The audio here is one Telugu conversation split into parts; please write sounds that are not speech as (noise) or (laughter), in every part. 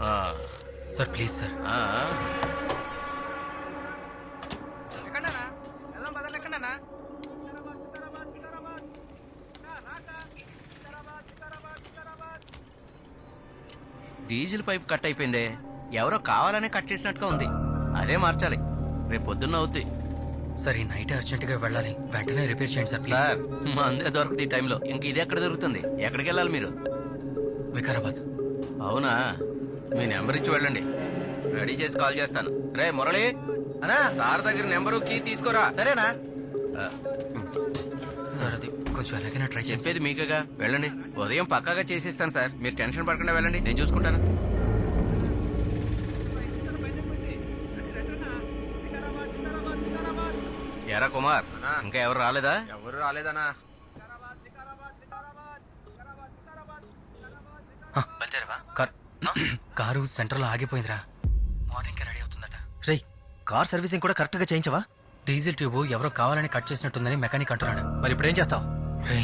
ఆ, sir please sir. Diesel pipe cut అయిపోయిందే. ఎవరో కావాలనే కట్ చేసినట్టుగా ఉంది. అదే మార్చాలి. రేపు పొద్దున్న అవుద్ది. సార్ ఈ నైట్ అర్జెంట్గా వెళ్ళాలి. వెంటనే రిపేర్ చేయండి సార్ సార్ మా అందే దొరుకుతుంది ఈ టైంలో. ఇంక ఇది ఎక్కడ దొరుకుతుంది? ఎక్కడికి వెళ్ళాలి మీరు? వికారాబాద్. అవునా? మీ నెంబర్ ఇచ్చి వెళ్ళండి. రెడీ చేసి కాల్ చేస్తాను. రే మురళి. అనా సార్ దగ్గర నెంబరు కీ తీసుకోరా. సరేనా? సార్ అది కొంచెం ఎలాగైనా ట్రై చెప్పేది మీకేగా? వెళ్ళండి. ఉదయం పక్కాగా చేసిస్తాను సార్. మీరు టెన్షన్ పడకుండా వెళ్ళండి. నేను చూసుకుంటాను. ఎరా కుమార్ ఇంకా ఎవరు రాలేదా? ఎవరు రాలేదనా కార్ కారు సెంటర్లో ఆగిపోయిందిరా. మార్నింగ్కి రెడీ అవుతుందట. రేయ్ కార్ సర్వీసింగ్ కూడా కరెక్ట్గా చేయించవా? డీజిల్ ట్యూబ్ ఎవరో కావాలని కట్ చేసినట్టుందని మెకానిక్ అంటున్నాడు. మరి ఇప్పుడు ఏం చేస్తావు? రే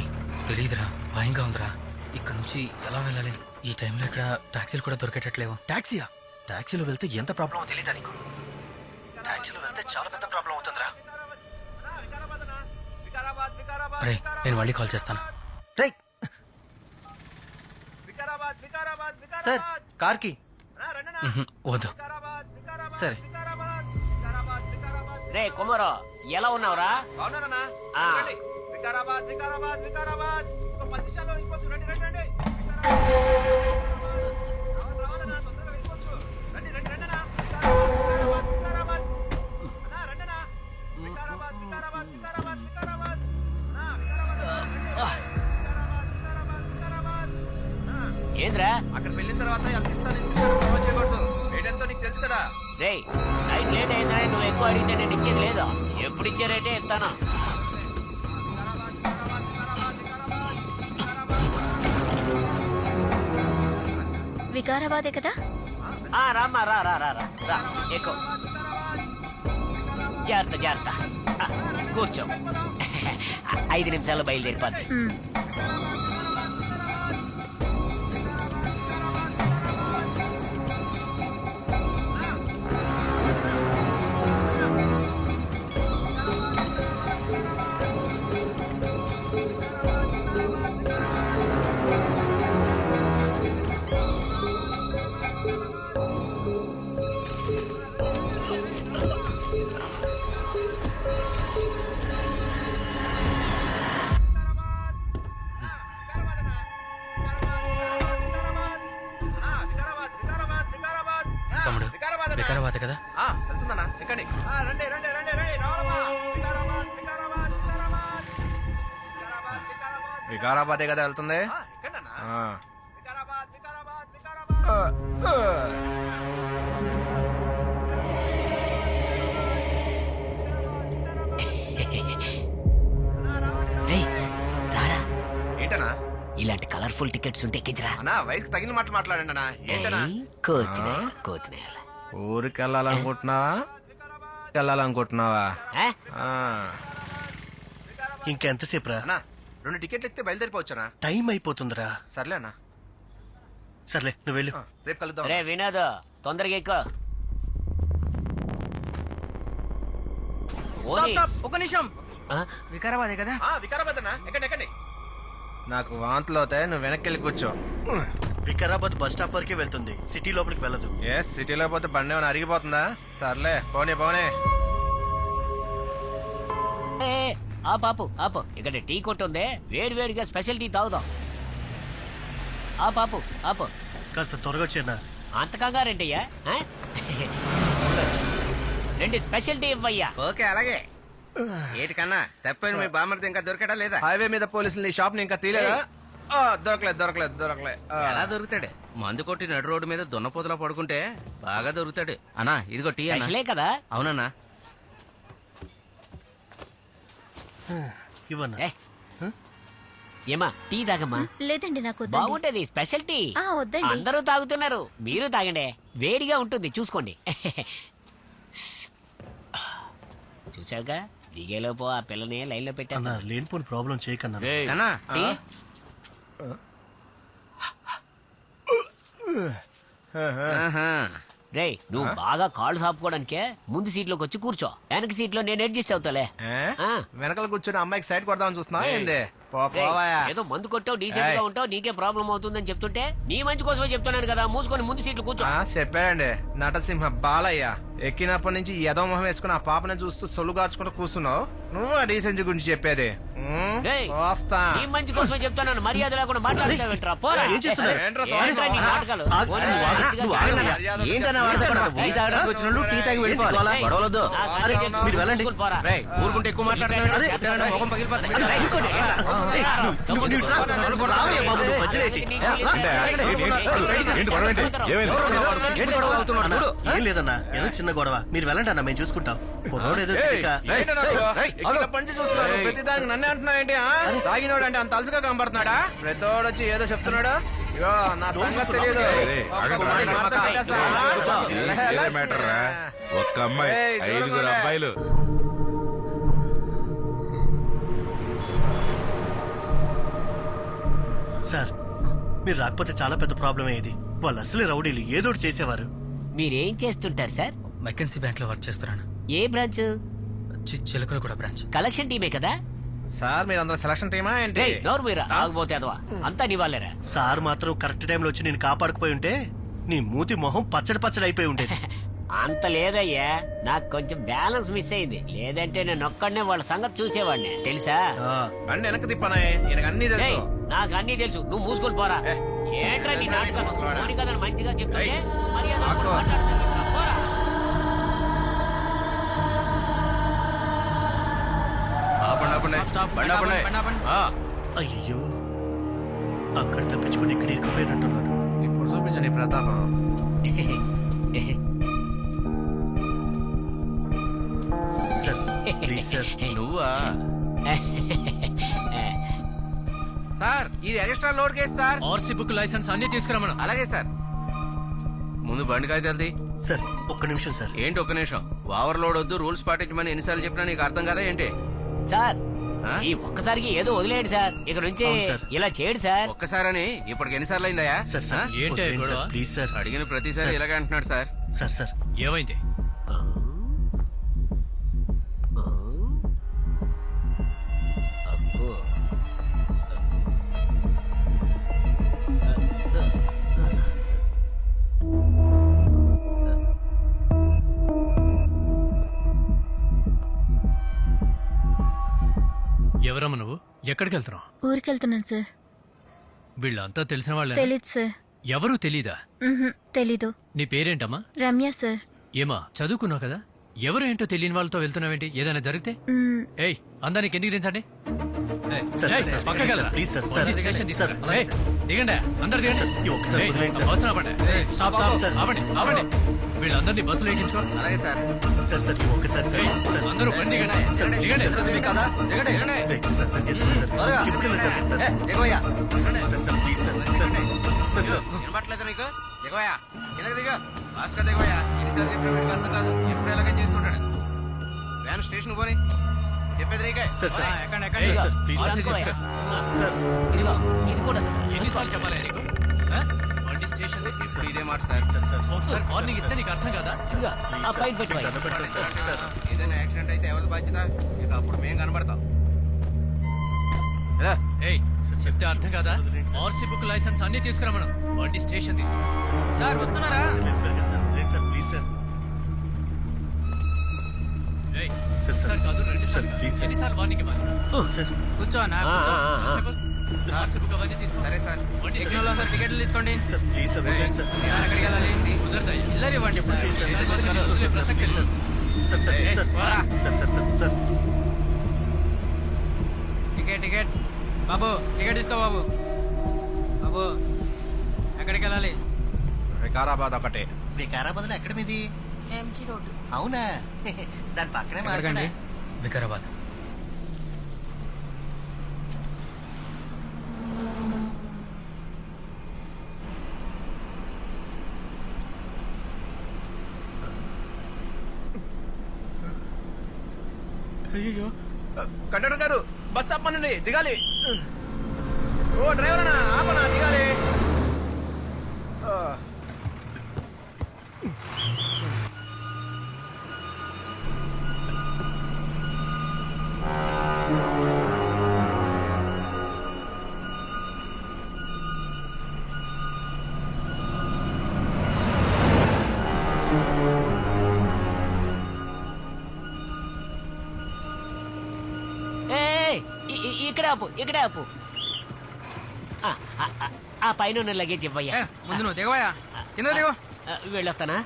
తెలీదురా. భయంగా ఉందిరా. ఇక్కడ నుంచి ఎలా వెళ్ళాలి? ఈ టైంలో ఇక్కడ టాక్సీలు కూడా దొరికేటట్లేవు. టాక్సీయా? టాక్సీలో వెళ్తే ఎంత ప్రాబ్లం తెలియదా నీకు? టాక్సీలో వెళ్తే చాలా పెద్ద ప్రాబ్లం అవుతుందిరా. రే నేను మళ్ళీ కాల్ చేస్తాను. వికారాబాద్ సార్ వికారాబాద్ కార్కి. అన్నా, రండనా ఉహుం, వద్దు. వికారాబాద్ వికారాబాద్ సరే. వికారాబాద్ వికారాబాద్ వికారాబాద్. రే కుమారో ఎలా ఉన్నావురా వికారాబాద్ వికారాబాద్ వికారాబాద్. పది నిమిషాల్లో రండి రండి ఏంద్రా? అక్కడ వెళ్ళిన తర్వాత ఎంత ఇస్తాను ఎంత ఇస్తాను గొడవ చేయకూడదు ఎంతో నీకు తెలుసు కదా. రే నైట్ లేట్ అయిందని నువ్వు ఎక్కువ అడిగితే నేను ఇచ్చేది లేదు. ఎప్పుడు ఇచ్చే రేటే ఇస్తాను వికారాబాదే కదా? ఆ రామ్మా రా రా రా రా రా ఎక్కువ. జాగ్రత్త జాగ్రత్త. ఆ, కూర్చో. (laughs) ఐదు నిమిషాల్లో బయలుదేరిపోద్ది. వికారాబాద్. వికారాబాద్ కదా? ఆ, వెళ్తుందన్నా ఎక్కండి. ఆ, రండి రండి రండి రండి. వికారాబాద్ వికారాబాద్ వికారాబాద్. వికారాబాద్ వికారాబాద్. వికారాబాదే కదా వెళ్తుంది? ఏంటన్నా? ఇలాంటి కలర్ఫుల్ టికెట్స్ ఉంటే ఎక్కించరా. అన్నా వయసుకు తగిన మాట మాట్లాడండి అన్నా ఏంటన్నా కోతినే కోతినే ఊరికి వెళ్ళాలనుకుంటున్నావా వెళ్ళాలనుకుంటున్నావా? ఆ, ఇంకెంతసేపు రా అన్నా రెండు టికెట్లు ఎక్కితే బయలుదేరిపోవచ్చనా? టైం అయిపోతుందిరా. సర్లే అన్నా. సర్లే నువ్వు వెళ్ళు. ఆ, రేపు కలుద్దాం రే వినోద్ తొందరగా ఎక్కువ ఒక నిమిషం. వికారాబాదే కదా? ఆ, వికారాబాద్ అన్నా. ఎక్కండి ఎక్కండి. నాకు వాంతులు అవుతాయి నువ్వు వెనక్కి వెళ్ళి కూర్చో. వికారాబాద్ బస్ స్టాప్ వరకే వెళ్తుంది. సిటీ లోపలికి వెళ్ళదు. ఏ సిటీలో పోతే బండి ఏమైనా అరిగిపోతుందా? సర్లే పోనీ పోనీ. ఏ, ఆ పాపు ఆపు ఇక్కడ టీ కొట్టు ఉంది. వేడి వేడిగా స్పెషల్ టీ తాగుదాం. ఆ పాపు ఆపు. కాస్త త్వరగా వచ్చేనా అంత కంగారేంటయ్యా ఆ? రెండు స్పెషల్ టీ ఇవ్వయ్యా. ఓకే అలాగే. ఏటికన్నా తప్పని మీ బామ్మర్ది ఇంకా దొరికాడా లేదా? హైవే మీద పోలీసులు ఈ షాప్ని ఇంకా తీయలేదా ఆ, దొరకలేదు దొరకలేదు దొరకలేదు. ఎలా దొరుకుతాడు? మందు కొట్టి నడు రోడ్డు మీద దున్నపోతలో పడుకుంటే బాగా దొరుకుతాడు. అన్నా ఇదిగో టీ అన్నా. స్పెషలే కదా. అవునన్నా. ఇవ్వన్నా. ఏమా టీ తాగమ్మా? లేదండి నాకు. బాగుంటది స్పెషల్ టీ. ఆ, వద్దండి. అందరూ తాగుతున్నారు మీరు తాగండి. వేడిగా ఉంటుంది చూసుకోండి. చూసావుగా? దిగేలోపు ఆ పిల్లని లైన్లో అన్న పెట్టాను లేనిపోని ప్రాబ్లం చేయకన్నా. టీ. రే నువ్వు బాగా కాళ్ళు సాపుకోవడానికే ముందు సీట్లోకి వచ్చి కూర్చో. వెనక సీట్లో నేను అడ్జస్ట్ అవుతాలే ఆ. వెనకాల కూర్చొని అమ్మాయికి సైడ్ కొడదామని చూస్తున్నావా ఏంది? మందు కొట్టావు డీసెంట్గా. ఉంటావు నీకే ప్రాబ్లం అవుతుందని చెప్తుంటే నీ మంచి కోసమే చెప్తున్నాను కదా మూసుకొని ముందు సీట్లు కూర్చో. చెప్పాడండి. నటసింహ బాలయ్య ఎక్కినప్పటి నుంచి యదో మొహం వేసుకుని ఆ పాపని చూస్తూ సొల్లు గార్చుకుంటూ కూర్చున్నావు? నువ్వు ఆ డీసెన్సీ గురించి చెప్పేది? వస్తా నీ మంచి కోసమే చెప్తున్నాను మర్యాద లేకుండా మాట్లాడతావేంట్రా పోరా ఏం చేస్తున్నావు? ఏంట్రా ఏంట్రా నీ నాటకాలు? ఆగు, పోరా, నువ్వు ఆగు, మంచిగా నువ్వు ఆగు నాన్న. చెప్పు. ఏంటన్నా వాడితే అక్కడ టీ తాగడానికి వచ్చినోళ్ళు టీ తాగి వెళ్ళిపోవాలి ఏయ్, గొడవలొద్దు నాకు అరే, అన్నీ తెలుసు. మీరు వెళ్ళండి చూసుకొని పోరా. రేయ్, ఊరుకుంటే ఎక్కువ మాట్లాడుతున్నావు అరే, వచ్చానంటే మొహం పగిలిపోతాయి అరే, రేయ్, ఇంకోటి. ఏయ్, తమ్ముడు, నువ్వు ఇట్రా. రావయ్య బాబు, నువ్వు మధ్యలో ఏంటి? నీకు ఏ, రా. ఏంటి? ఏంటి గొడవ ఏంటి? ఏమైంది? ఏంటి గొడవ అవుతున్నాడు? చూడు. ఏం లేదన్నా ఏదో చిన్న గొడవ మీరు వెళ్ళండి అన్న మేము చూసుకుంటాం కుర్రోడు ఏదో తెలియక- ఏంటన్నా నన్నే అంటున్నావు ఏంటి ఆ? తాగినోడు అంటే అంత అలసుగా కనబడుతున్నాడా? ప్రతోడు వచ్చి ఏదో చెప్తున్నాడు? ఇగో నా సంగతి తెలియదు ఒక్క అమ్మాయి ఐదుగురు. అబ్బాయిలు. సార్ మీరు రాకపోతే చాలా పెద్ద ప్రాబ్లం అయ్యేది. వాళ్ళు అసలే రౌడీలు ఏదో ఒకటి చేసేవారు. మీరేం చేస్తుంటారు సార్? మెకెన్సీ బ్యాంక్లో వర్క్ చేస్తున్నాను. ఏ బ్రాంచ్? చి- చిలకలు కూడా బ్రాంచ్. కలెక్షన్ టీమే కదా? సార్ మీరు అందరూ సెలక్షన్ టీమా ఏంటి? నోరు మీరా ఆగిపోతే అదవా? అంతా నీ వాళ్ళేరా. సార్ మాత్రం కరెక్ట్ టైంలో వచ్చి నేను కాపాడకపోయి ఉంటే నీ మూతి మొహం పచ్చడి పచ్చడి అయిపోయి ఉండేది. (laughs) అంత లేదయ్యా. నాకు కొంచెం బ్యాలెన్స్ మిస్ అయింది. లేదంటే నేను ఒక్కడనే వాళ్ళ సంగతి చూసేవాడిని. తెలుసా? ఆ, బండి వెనక్కి తిప్పనాయ్. ఈయనకు అన్ని తెలుసు. నాకు అన్ని తెలుసు. నువ్వు మూసుకొని పోరా. ఏంట్రా నీ కథను మంచిగా చెప్తుంటే మర్యాద అయ్యో అక్కడ తప్పించుకుని ఇక్కడ ఇరుక్కుపోయినట్టున్నాడు. ఇప్పుడు చూపించండి ప్రతాపం. Sir please sir. నువ్వా? (laughs) సార్ ఇది extra load case sir. RC book licence అన్ని తీసుకురమ్మను. అలాగే సార్. ముందు బండి కాగితాలది సార్ ఒక్క నిమిషం సార్. ఏంటి ఒక్క నిమిషం? ఓవర్ లోడ్ వద్దు రూల్స్ పాటించమని ఎన్నిసార్లు చెప్పినా నీకు అర్థం కదా ఏంటి? సార్? ఈ ఒక్కసారికి ఏదో వదిలేడు సార్. ఇక నుంచి అవును సార్. ఇలా చేయడు సార్. ఒక్కసారని ఇప్పటికి ఎన్నిసార్లు అయిందయా సార్ సార్ ఏంటి వదిలేండి సార్ గొడవ? Please sir. అడిగిన ప్రతిసారి ఇలాగే అంటున్నాడు సార్. Sir sir. ఏమైంది? ఎక్కడికి వెళ్తున్నావు ఊరికెళ్తున్నాను సార్. వీళ్ళంతా తెలిసిన వాళ్ళే తెలీదు సార్. ఎవరూ తెలీదా? తెలీదు. నీ పేరేంటమ్మా? రమ్య సార్. ఏమా చదువుకున్నావు కదా? ఎవరు ఏంటో తెలియని వాళ్ళతో వెళ్తున్నావేంటి? ఏదైనా జరిగితే? మ్మ్, ఏయ్ అందరికి ఎందుకు దించండి? దిగండి అందరు దిగండి వీళ్ళందరినీ బస్సులో ఎక్కించుకో అలాగే సార్ సార్ సార్ ఒక్కసారి సార్ సార్ అందరూ బండి దిగండి దిగండి దిగండి. Sir sir sir please sir sir sir sir వినపట్లేదు నీకు దిగవయ్యా కిందకి దిగ ఫాస్ట్గా దిగవయ్యా ఎన్నిసార్లు చెప్పినా వీడికి అర్థం కాదు ఎప్పుడు ఎలాగే చేస్తుంటాడు వ్యాన్ స్టేషన్ పోని చెప్పేది సార్ సార్. ఎక్కండి ఎక్కండి. సార్ ఇదిగో ఇది కూడా. ఎన్నిసార్లు చెప్పాలి నీకు? ఆ? బండి స్టేషన్ ఇప్పుడు ఇదే మాట సార్. Sir sir. ఒకసారి వార్నింగ్ ఇస్తే నీకు అర్థం కదా? ఇదిగో ఆ ఏదైనా యాక్సిడెంట్ అయితే ఎవరి బాధ్యత? ఇక అప్పుడు మేం కనబడతాం. ఏయ్ చెప్తే అర్థం కదా? ఆర్సీ బుక్ లైసెన్స్ అన్ని తీసుకురమ్మను బండి స్టేషన్ తీసుకురా. సార్ వస్తున్నారా? Sir. Please sir. Sir sir sir కాదు రెండు సార్ ప్లీజ్ సార్ ఎన్నిసార్లు వార్నింగ్ ఇవ్వాలి సార్ కూర్చో అన్న ఆ, కూర్చో ఆ, ఆ. కానిస్టేబుల్, ఆర్సీ బుక్ అవన్నీ తీసుకో సరే సార్ బండి ఎక్కిన వాళ్ళు సార్ టికెట్లు తీసుకోండి సార్ ప్లీజ్ సార్ వదిలేండి సార్ ఎక్కడికి వెళ్ళాలి కుదరదా? చిల్లర ఇవ్వండి సార్ వదిలే ప్రసక్తే లేదు. Sir sir sir sir sir sir sir ticket ticket బాబు టికెట్ తీసుకో బాబు బాబు ఎక్కడికి వెళ్ళాలి వికారాబాద్ ఒకటే వికారాబాద్లో ఎక్కడ మీది ఎంజీ రోడ్డు అవునా? (laughs) దాని పక్కనే ఎక్కడికండి వికారాబాద్. అయ్యో కండక్టర్ గారు బస్ ఆపనండి దిగాలి. ఓ డ్రైవర్ అన్నా ఆపనా ఇక్కడే ఆపు ఇక్కడే ఆపు. ఆ, ఆ, ఆ, ఆ పైన ఉన్న లగేజ్ ఇవ్వయ్యా. ముందు నువ్వు దిగవయ్యా. కింద దిగు. వెళ్ళొస్తానా